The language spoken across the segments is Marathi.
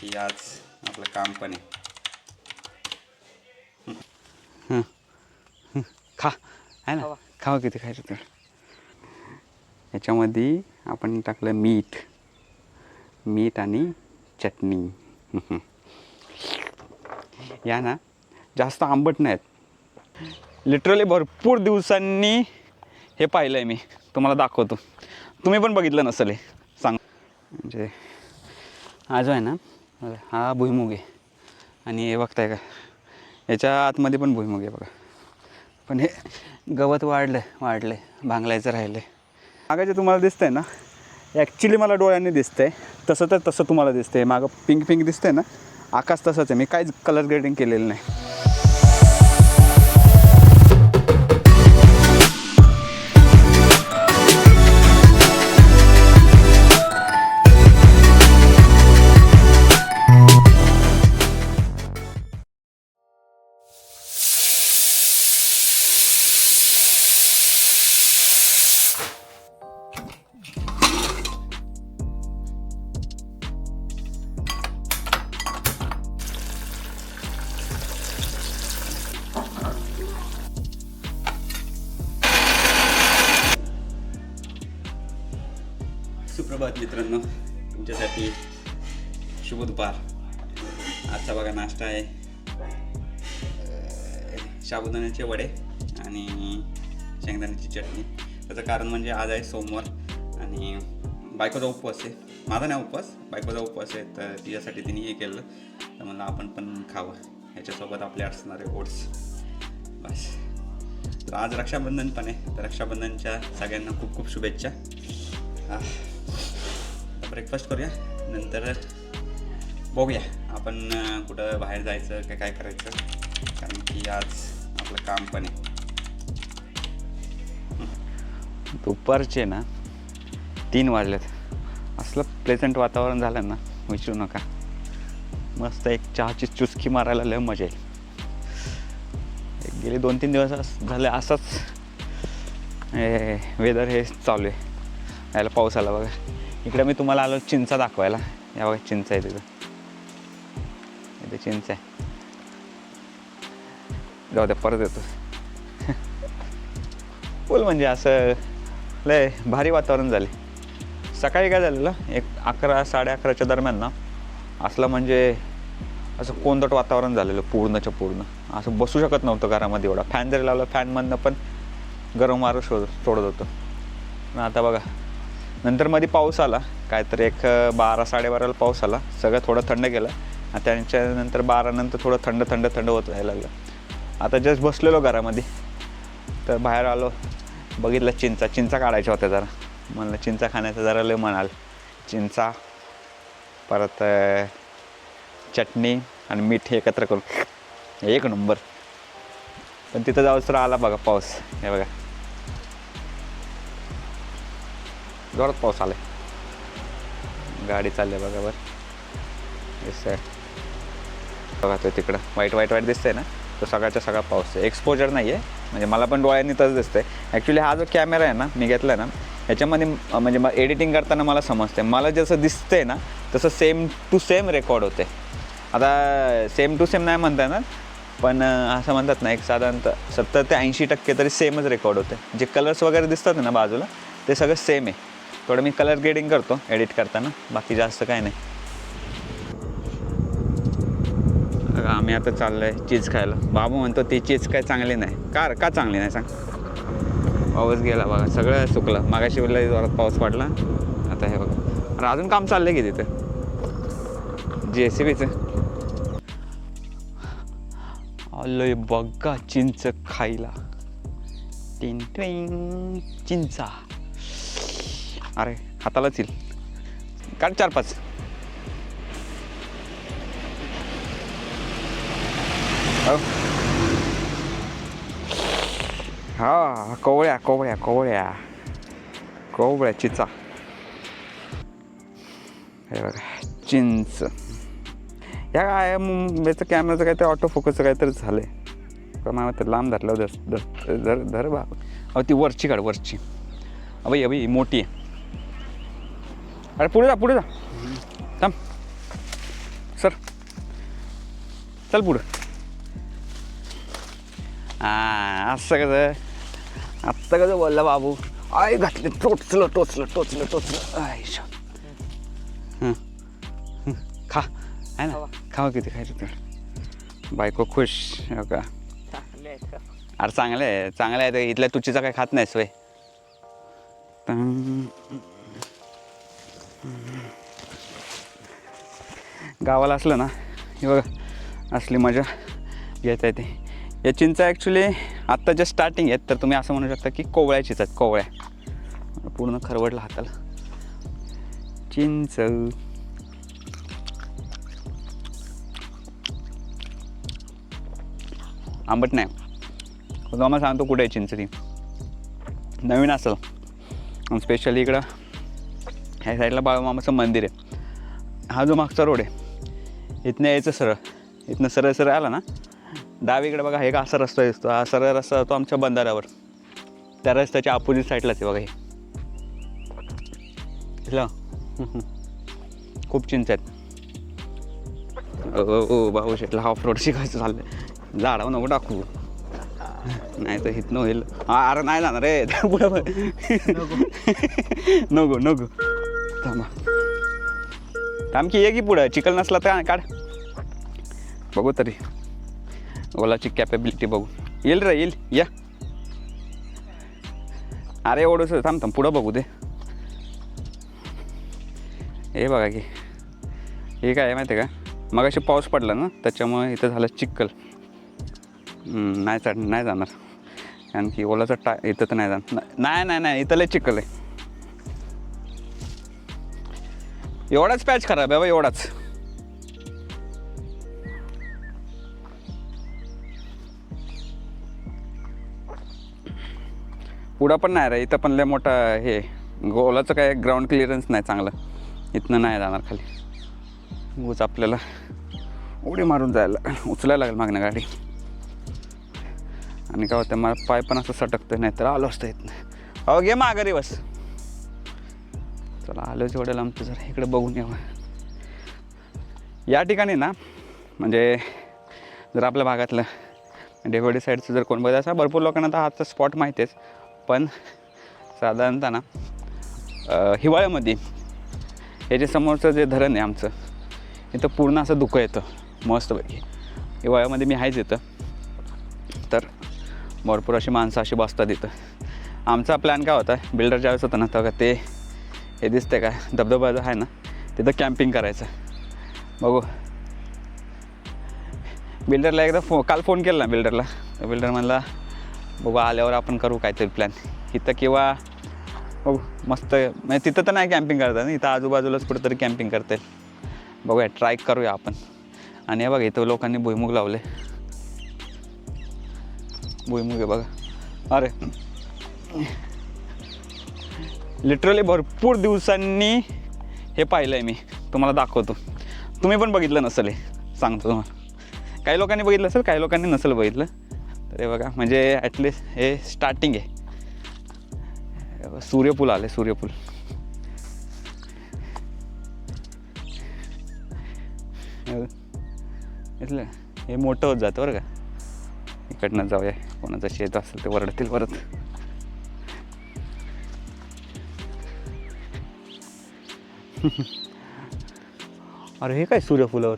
की आज आपलं काम पण आहे. खा. आहे ना? खावा. किती खायचं ते याच्यामध्ये आपण टाकलं मीठ. मीठ आणि चटणी. या ना. जास्त आंबट नाहीत. लिटरली भरपूर दिवसांनी हे पाहिलं आहे मी. तुम्हाला दाखवतो. तुम्ही पण बघितलं नसेल हे. सांग. म्हणजे हा जो आहे ना. हा भुईमुग आहे. आणि हे बघताय का? याच्या आतमध्ये पण भुईमुग आहे बघा. पण हे गवत वाढलं वाढलं भांगलायचं राहिलं मागं जे तुम्हाला आहे ना? ॲक्च्युली मला डोळ्यांनी दिसतंय. तसं तर तसं तुम्हाला दिसतंय. मागं पिंक पिंक दिसतंय ना? आकाश तसंच आहे. मी काहीच कलर ग्रेडिंग केलेलं नाही. तुमच्यासाठी शुभ दुपार. आजचा बघा नाश्ता आहे. साबुदाण्याचे वडे आणि शेंगदाण्याची चटणी. त्याचं कारण म्हणजे आज आहे सोमवार आणि बायकोचा उपवास आहे. माझा नाही उपवास बायकोचा उपवास आहे तर तिच्यासाठी तिने हे केलं तर म्हणलं आपण पण खावं. ह्याच्यासोबत आपले असणारे ओट्स. बस. तर आज रक्षाबंधन पण आहे. तर रक्षाबंधनच्या सगळ्यांना खूप खूप शुभेच्छा. ब्रेकफास्ट करूया. नंतर बघूया आपण कुठं बाहेर जायचं काय काय करायचं. कारण की आज आपलं काम पण आहे. दुपारचे ना तीन वाजलेत. असलं प्लेझंट वातावरण झालं ना विचारू नका. मस्त एक चहाची चुस्की मारायला लय मजा येईल. एक गेले दोन तीन दिवस झाले असंच. वेदर हे चालू आहे. यायला पाऊस आला बघा. इकडे मी तुम्हाला आलो चिंचा दाखवायला. या बघा चिंच आहे तिथं. इथे चिंच आहे. जाऊ द्या परत येतो. फुल म्हणजे असं लय भारी वातावरण झाले. सकाळी काय झालेलं? एक अकरा साडे अकराच्या दरम्यान ना असलं म्हणजे असं कोंदट वातावरण झालेलं पूर्णच्या पूर्ण. असं बसू शकत नव्हतं घरामध्ये एवढा. फॅन जरी लावला फॅनमधनं पण गरम वारं शोध सोडत होतं. आता बघा नंतर मध्ये पाऊस आला. काहीतरी एक बारा साडेबाराला पाऊस आला. सगळं थोडं थंड गेलं. आणि त्यांच्यानंतर बारानंतर थोडं थंड थंड थंड होत राहायला लागलं. आता जस्ट बसलेलो घरामध्ये. तर बाहेर आलो. बघितलं चिंचा. चिंचा काढायच्या होत्या जरा. म्हणलं चिंचा खाण्याचं जरा लय म्हणाल. चिंचा परत चटणी आणि मीठ एकत्र करून. एक नंबर. पण तिथं जाऊस तर आला बघा पाऊस. हे बघा. जोरात पाऊस आलाय. गाडी चालली आहे बघा बरं. बघा तो तिकडं. वाईट वाईट वाईट दिसतंय ना? तो सगळ्याच्या सगळा पाऊस आहे. एक्सपोजर नाही आहे म्हणजे मला पण डोळ्यांनी तसं दिसतंय. ॲक्च्युली हा जो कॅमेरा आहे ना मी घेतला आहे ना ह्याच्यामध्ये म्हणजे मग एडिटिंग करताना मला समजते मला जसं दिसतंय ना तसं सेम टू सेम रेकॉर्ड होते आता सेम टू सेम नाही म्हणता येणार पण असं म्हणतात ना एक साधारणतः सत्तर ते ऐंशी टक्के तरी सेमच रेकॉर्ड होते जे कलर्स वगैरे दिसतात ना बाजूला ते सगळं सेम आहे. थोडं मी कलर ग्रेडिंग करतो एडिट करताना. बाकी जास्त काय नाही. आम्ही आता चाललोय चीज खायला. बाबू म्हणतो ती चीज काय चांगली नाही. का का चांगली नाही सांग. पाऊस गेला बघा सगळं सुकलं. मागाशी बोलला जोरात पाऊस पडला. आता हे बघा. आणि अजून काम चाललंय की तिथं? जे सी बीचं आलोय बघा चिंच खायला. टिन टिंग चिंचा. अरे हातालाच येईल. काढ चार पाच. हो. हा. कोवळ्या कोवळ्या कोवळ्या. कोवळ्या चिचा. हे बघा चिंच. या काय याचं कॅमेराचं काहीतरी ऑटो फोकसचं काहीतरी आहे का मला तर लांब धरलं धर धर धर बा. अहो ती वरची काढ वरची. अभय अबई मोठी आहे. अरे पुढे जा पुढे जा. थांब. सर. चल पुढं. हा असं कसं? आत्ता कसं बोलला बाबू? आय घातले टोचलं टोचलं टोचलं टोचलं. आय शा. हं. खा. आहे ना? खावा. किती खायचं तर. बायको खुश हो का? अरे चांगलं आहे चांगलं आहे ते. इथल्या तुचीचा काय खात नाहीस वय. गावाला असलं ना हे बघा असली मजा घेता येते. या चिंचा ॲक्च्युली आत्ता स्टार्टिंग आहेत तर तुम्ही असं म्हणू शकता की कोवळ्याचीच आहेत कोवळ्या. पूर्ण खरवडला हाताला. चिंच. आंबट नाही. तुम्हाला सांगतो कुठे आहे चिंच ती. नवीन असेल. स्पेशली इकडं ह्या साईडला बाळूमामाचं मंदिर आहे. हा जो मागचा रोड आहे. इथनं यायचं सरळ. इथनं सरळ सरळ आला ना डावीकडे बघा हे का असा रस्ता दिसतो. हा सरळ रस्ता जातो आमच्या बंधाऱ्यावर. त्या रस्त्याच्या अपोजिट साईडलाच आहे बघा हे. खूप चिंच आहेत. ओ भाऊ शेटला ऑफ रोड शिकायचं चाललंय झाडावर नको टाकू. नाही तर हितनं होईल. हा अरे नाही जाणार रे. पुढं. नको नको. थांबा थांब की ये की पुढं. चिकल नसला तर काढ. बघू तरी. ओलाची कॅपेबिलिटी बघू. येईल रे येईल. या. अरे ओढूस. थांब थांब. पुढं बघू दे. हे बघा की. हे काय आहे माहिती आहे का? मग अशी पाऊस पडला ना त्याच्यामुळे इथं झालं चिक्कल नाही चढ नाही जाणार. कारण की ओलाचं टा इथं तर नाही जाणार. नाही नाही नाही. इथं लय चिक्कल आहे. एवढाच पॅच खराब आहे बा एवढाच. पुढं पण नाही रे इथं पण लय मोठा हे गोलाचं काय ग्राउंड क्लिअरन्स नाही चांगलं. इथनं नाही जाणार खाली. उच आपल्याला उडी मारून जायला उचलायला लागेल मागणं गाडी. आणि काय होतं मला पाय पण असं सटकतं नाही तर आलो असतं इथनं. अहो घे माघारी बस. चला आलोच एवढं आमचं जरा इकडे बघून यावं. या ठिकाणी ना म्हणजे जर आपल्या भागातलं म्हणजे डेवडी साईडचं जर कोण बघायचं भरपूर लोकांना तर आजचा स्पॉट माहिती आहेच. पण साधारणतः ना हिवाळ्यामध्ये हे जे समोरचं जे धरण आहे आमचं इथं पूर्ण असं धुकं येतं मस्तपैकी. हिवाळ्यामध्ये मी आहेच येतं तर भरपूर अशी माणसं अशी बसतात इथं. आमचा प्लॅन काय होता बिल्डर ज्यावेळेस होता ना तेव्हा ते हे दिसतंय का धबधबा जो आहे ना तिथं कॅम्पिंग करायचं. बघू. बिल्डरला एकदा फो काल फोन केला ना बिल्डरला बिल्डर म्हणला बघू आल्यावर आपण करू काहीतरी प्लॅन इथं किंवा बघू मस्त म्हणजे तिथं तर नाही कॅम्पिंग करता ना इथं आजूबाजूलाच कुठेतरी कॅम्पिंग करता येईल. बघूया ट्राय करूया आपण. आणि हे बघा इथं लोकांनी भुईमुग लावले. भुईमुग आहे बघा. अरे. लिटरली भरपूर दिवसांनी हे पाहिलं आहे मी. तुम्हाला दाखवतो. तुम्ही पण बघितलं नसेल हे. सांगतो तुम्हाला. काही लोकांनी बघितलं असेल काही लोकांनी नसेल बघितलं. तर हे बघा म्हणजे ॲटलिस्ट हे स्टार्टिंग आहे. हे सूर्यफूल आले सूर्यफूल. इथलं हे मोठं होत जातं बरं का. इकडनं जाऊया. कोणाचं शेत असेल ते वरडतील परत. अरे हे काय सूर्यफुलावर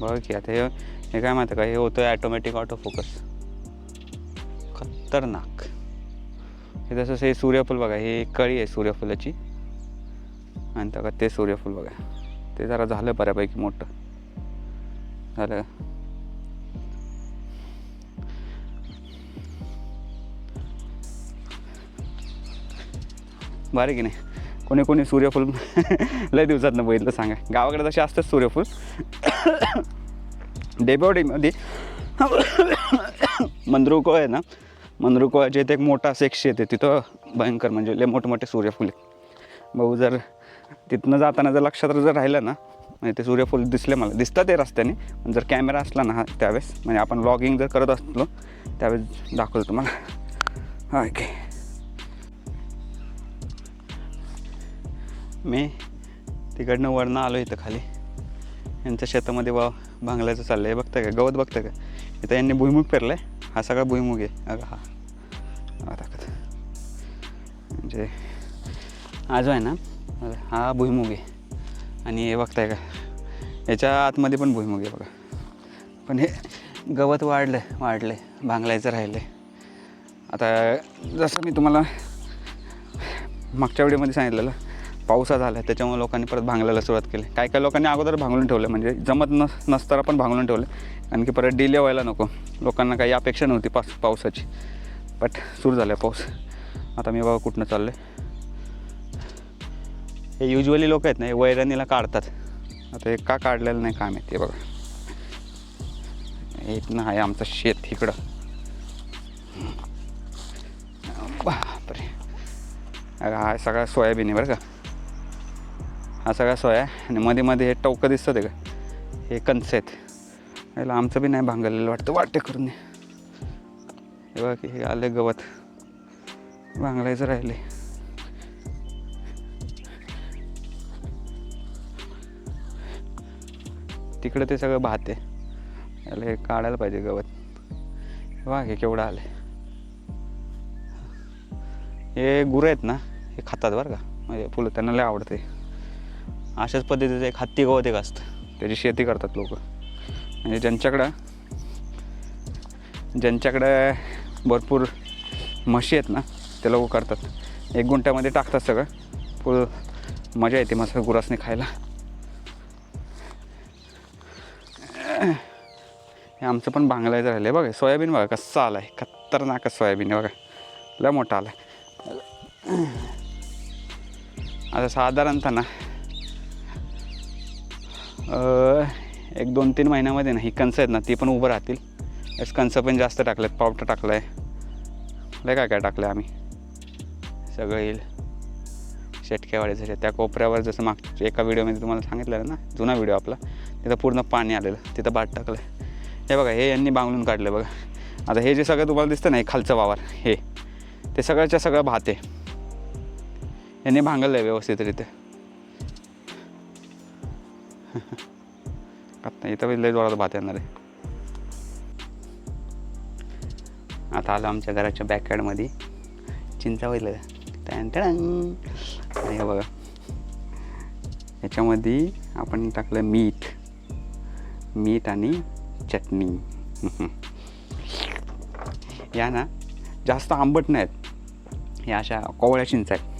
बघ की आता हे हे काय माहिती का हे होतं ॲटोमॅटिक ऑटो फोकस खतरनाक. हे तसंच हे सूर्यफूल बघा हे एक कळी आहे सूर्यफुलाची आणि त्या ते सूर्यफूल बघा. ते जरा झालं बऱ्यापैकी मोठं. झालं भारी की नाही कोणी कोणी सूर्यफूल लय दिवसात बघितलं सांगा. गावाकडे तसे असतंच सूर्यफूल डेबोडीमध्ये मंदरुको आहे ना. मंदरुकोचे इथे एक मोठा असं एक शेत आहे तिथं भयंकर म्हणजे लय मोठमोठे मोठे सूर्यफूल आहे भाऊ जर तिथनं जाताना जर लक्षात जर राहिलं ना म्हणजे ते सूर्यफूल दिसले मला. दिसतात ते रस्त्याने पण जर कॅमेरा असला ना हा त्यावेळेस म्हणजे आपण लॉगिंग जर करत असलो त्यावेळेस दाखवतो तुम्हाला. हा ओके. मी तिकडनं वरनं आलो इथं खाली. यांच्या शेतामध्ये वा भांगलायचं चाललं आहे बघताय का? गवत बघतं का? इथं यांनी भुईमुग पेरलं आहे हा सगळा भुईमुग आहे. अगं हा. हा दाखवत. म्हणजे हा जो आहे ना हा भुईमुग आहे. आणि हे बघताय का? याच्या आतमध्ये पण भुईमुग आहे बघा. पण हे गवत वाढलं वाढलं आहे भांगलायचं राहिलं आहे आता जसं मी तुम्हाला मागच्या व्हिडिओमध्ये सांगितलेलं पावसा झाला त्याच्यामुळे लोकांनी परत भांगलायला सुरुवात केली. काय काय लोकांनी अगोदर भांगलून ठेवलं म्हणजे जमत नस नसताना पण भांगलून ठेवलं. की परत डिले व्हायला नको. लोकांना काही अपेक्षा नव्हती पास पावसाची. बट सुरू झालं पाऊस. आता मी बाबा कुठनं चाललो हे युजली लोक आहेत ना हे वैरणीला काढतात. आता हे का काढलेलं नाही काम आहे ते बघा. एक ना आहे आमचं शेत इकडं. बापरे. अगं हा सगळा सोयाबीन आहे बरं का. हा सगळा सोय आहे. आणि मध्ये मध्ये हे टवकं दिसतं ते का हे कंच आहेत. याला आमचं बी नाही भांगलेलं वाटतं. वाटे करून हे बघा की हे आले गवत. भांगलायचं राहिले तिकडं ते सगळं भात आहे. याला हे काढायला पाहिजे गवत. वा हे केवढं आलं हे गुरं आहेत ना हे खातात बरं का. म्हणजे फुलं. त्यांना लय आवडते अशाच पद्धतीचं एक हत्ती गवत एक असतं. त्याची शेती करतात लोक. म्हणजे ज्यांच्याकडं ज्यांच्याकडं भरपूर म्हशी आहेत ना ते लोक करतात. एक गुंठ्यामध्ये टाकतात सगळं. फुल मजा येते मस्त गुरासने खायला. हे आमचं पण भांगलायचं राहिलं आहे बघा. सोयाबीन बघा कसं आलं आहे खतरनाकच सोयाबीन आहे बघा. लय मोठा आला आहे आता साधारणतः ना एक दोन तीन महिन्यामध्ये ना ही कणसं आहेत ना ती पण उभं राहतील. याच कणसं पण जास्त टाकलं आहेत पावटा टाकलं आहे लय काय काय टाकलं आहे आम्ही. सगळं येईल. शेटकेवाडीचं शेत त्या कोपऱ्यावर जसं माग एका व्हिडिओमध्ये तुम्हाला सांगितलेलं ना जुना व्हिडिओ आपला तिथं पूर्ण पाणी आलेलं तिथं बाट टाकलं आहे हे बघा हे यांनी बांगलून काढलं बघा. आता हे जे सगळं तुम्हाला दिसतं ना हे खालचं वावर हे. ते सगळ्याच्या सगळं भात आहे. यांनी भांगलं आहे व्यवस्थितरित्या आता इथं लय जोरात भात येणार आहे. आता आलो आमच्या घराच्या बॅकयार्डमध्ये चिंचा होईल आणि हे बघा. याच्यामध्ये आपण टाकलं मीठ. मीठ आणि चटणी. या ना जास्त आंबट नाहीत. या अशा कोवळ्या चिंचा आहेत.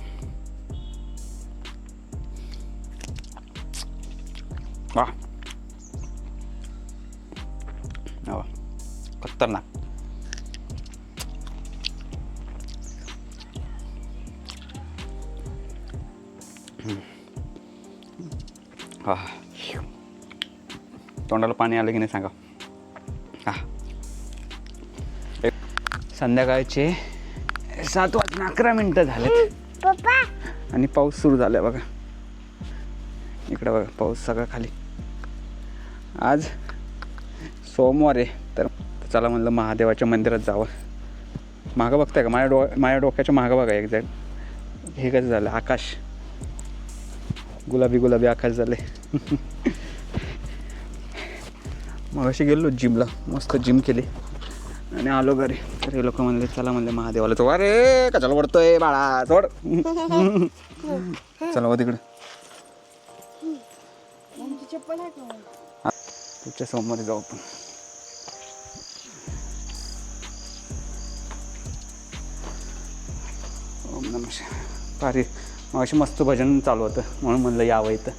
खतरनाक हा. तोंडाला पाणी आलं की नाही सांगा? हा. संध्याकाळचे सात वाजून अकरा मिनटं झालेत. आणि पाऊस सुरू झाला बघा. इकडं बघा पाऊस सगळा खाली. आज सोमवार आहे. चला म्हणलं महादेवाच्या मंदिरात जावं. मागं बघताय का? माझ्या डो माझ्या डोक्याच्या मागं बघा एक्झॅक्ट हे कसं झालं? आकाश. गुलाबी गुलाबी आकाश झाले मग अशी गेलो जिमला. मस्त जिम केली. आणि आलो घरी. तर हे लोक म्हणले चला म्हणले महादेवाला तो अरे कशाला पडतोय बाळा? सोड. चला हो तिकडे. तुझच्या समोर जाऊ आपण. ओम नम भारी. मग अशी मस्त भजन चालू होतं. म्हणून म्हणलं यावं इथं.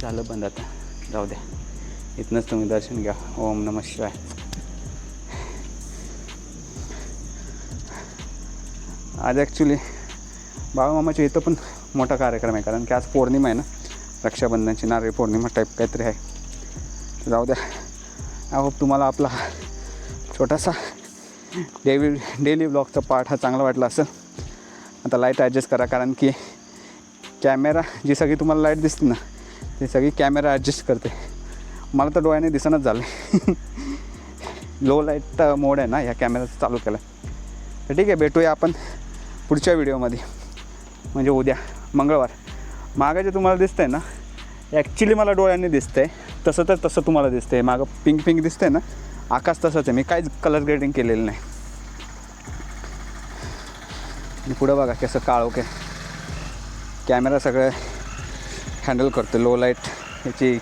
झालं बंद आता. जाऊ द्या. इथनंच तुम्ही दर्शन घ्या. ओम नम शिवाय. आज ॲक्च्युली बाळूमामाच्या इथं पण मोठा कार्यक्रम आहे. कारण की आज पौर्णिमा आहे ना. रक्षाबंधनची नारळी पौर्णिमा टाईप काहीतरी आहे. जाऊ द्या. आय होप तुम्हाला आपला छोटासा डेली डेली ब्लॉगचा पार्ट हा चांगला वाटला असेल. आता लाइट ॲडजस्ट करा कारण की कॅमेरा जी सगळी तुम्हाला लाइट दिसते ना ती सगळी कॅमेरा ॲडजस्ट करते. मला तर डोळ्याने दिसणच झालं लो लाइट मोड आहे ना ह्या कॅमेराचं चालू केला. तर ठीक आहे भेटूया आपण पुढच्या व्हिडिओमध्ये म्हणजे उद्या मंगळवार. मागं जे तुम्हाला दिसतंय ना ॲक्च्युली मला डोळ्यांनी दिसतंय. तसं तर तसं तुम्हाला दिसतंय. मागं पिंक पिंक दिसतंय ना आकाश तसंच आहे. मी काहीच कलर ग्रेडिंग केलेलं नाही. आणि पुढं बघा कसं काळ ओके कॅमेरा सगळं हँडल करतो. लो लाइट याची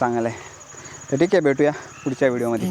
चांगलं आहे. तर ठीक आहे भेटूया पुढच्या व्हिडिओमध्ये.